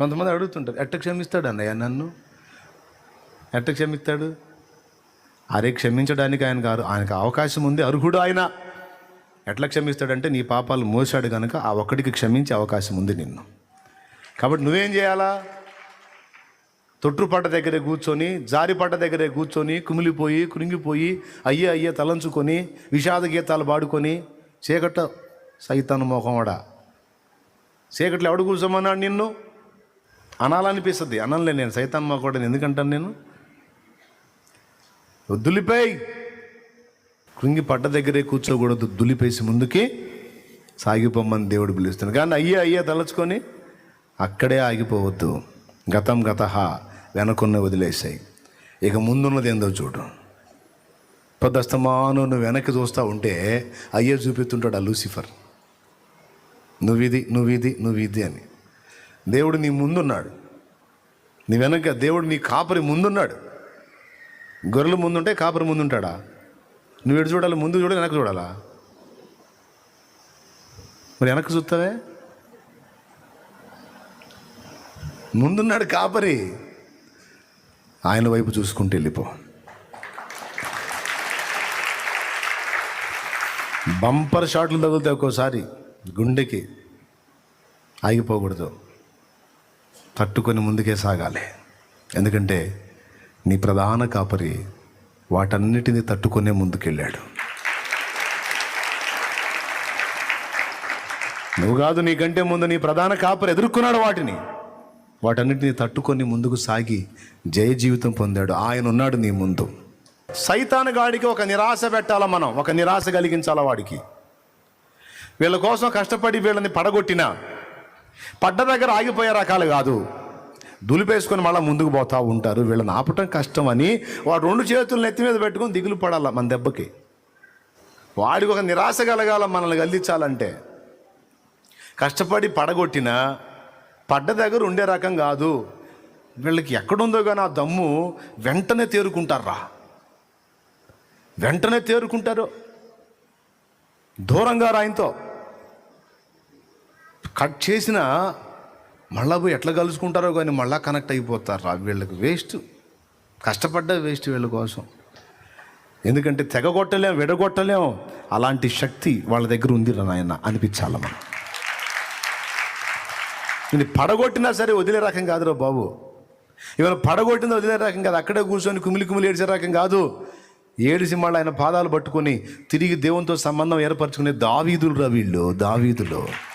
కొంతమంది అడుగుతుంటారు ఎట్ట క్షమిస్తాడు అన్నయ్య నన్ను? ఎట్ట క్షమిస్తాడు? అరే క్షమించడానికి ఆయన గారు ఆయనకు అవకాశం ఉంది అర్హుడు ఆయన. ఎట్లా క్షమిస్తాడంటే నీ పాపాలు మోసాడు కనుక ఆ ఒక్కడికి క్షమించే అవకాశం ఉంది నిన్ను. కాబట్టి నువ్వేం చేయాలా? తొట్టుపట్ట దగ్గరే కూర్చొని జారిపట్ట దగ్గరే కూర్చొని కుమిలిపోయి కృంగిపోయి అయ్యే అయ్యే తలంచుకొని విషాద గీతాలు పాడుకొని చీకట సైతాను మోహంవాడ చీకట్లో ఎవడు కూర్చోమన్నాడు నిన్ను? అనాలనిపిస్తుంది. అనలే నేను సైతాన్ కూడా ఎందుకంటాను నేను? దులిపేయి కృంగి పడ్డ దగ్గరే కూర్చోకూడదు. దులిపేసి ముందుకి సాగిపోమ్మని దేవుడు పిలుస్తాను కానీ అయ్యే అయ్యే తలుచుకొని అక్కడే ఆగిపోవద్దు. గతం గత వెనకున్న వదిలేసాయి. ఇక ముందున్నది ఏందో చూడు. పొద్దస్తమాను నువ్వు వెనక్కి చూస్తూ ఉంటే అయ్యే చూపిస్తుంటాడు ఆ లూసిఫర్. నువ్విది నువ్విది నువ్విది అని. దేవుడు నీ ముందున్నాడు. నీ వెనక దేవుడు నీ కాపరి ముందున్నాడు. గొర్రెలు ముందుంటే కాపరి ముందుంటాడా? నువ్వు ఎడు చూడాలి? ముందు చూడాలి వెనక చూడాలా? మరి వెనక చూస్తావే? ముందున్నాడు కాపరి. ఆయన వైపు చూసుకుంటూ వెళ్ళిపో. బంపర్ షాట్లు తగులుతాయి ఒక్కోసారి. గుండెకి ఆగిపోకూడదు. తట్టుకొని ముందుకే సాగాలి. ఎందుకంటే నీ ప్రధాన కాపరి వాటన్నిటిని తట్టుకొనే ముందుకెళ్ళాడు. నువ్వు కాదు నీకంటే ముందు నీ ప్రధాన కాపరి ఎదుర్కొన్నాడు వాటిని. వాటన్నిటిని తట్టుకొని ముందుకు సాగి జయ జీవితం పొందాడు. ఆయన ఉన్నాడు నీ ముందు. సైతాను గాడికి ఒక నిరాశ పెట్టాలా మనం? ఒక నిరాశ కలిగించాలా వాడికి? వీళ్ళ కోసం కష్టపడి వీళ్ళని పడగొట్టినా పడ్డ దగ్గర ఆగిపోయే రకాలు కాదు. దులిపేసుకొని మళ్ళీ ముందుకు పోతూ ఉంటారు. వీళ్ళని ఆపటం కష్టం అని వాడు రెండు చేతులు నెత్తి మీద పెట్టుకొని దిగులు పడాల మన దెబ్బకి. వాడికి ఒక నిరాశ కలగాల మనల్ని గల్లించాలంటే కష్టపడి పడగొట్టిన పడ్డ దగ్గర ఉండే రకం కాదు. వీళ్ళకి ఎక్కడుందో కానీ ఆ దమ్ము వెంటనే తేరుకుంటారా? వెంటనే తేరుకుంటారు. దూరంగా రాయంతో. కట్ చేసిన మళ్ళా పోయి ఎట్లా కలుసుకుంటారో కానీ మళ్ళా కనెక్ట్ అయిపోతారు రా. వీళ్ళకి వేస్ట్ కష్టపడ్డ వేస్ట్ వీళ్ళ కోసం. ఎందుకంటే తెగగొట్టలేం విడగొట్టలేం అలాంటి శక్తి వాళ్ళ దగ్గర ఉంది నాయన అనిపించాల మనం ఇది పడగొట్టినా సరే వదిలే రకం కాదురా బాబు. ఇవాళ పడగొట్టింది వదిలే రకం కాదు. అక్కడే కూర్చొని కుమిలి కుమిలి ఏడిచే రకం కాదు. ఏడిసి మళ్ళీ ఆయన పాదాలు పట్టుకొని తిరిగి దేవునితో సంబంధం ఏర్పరచుకునే దావీదులు రా వీళ్ళు దావీదులు.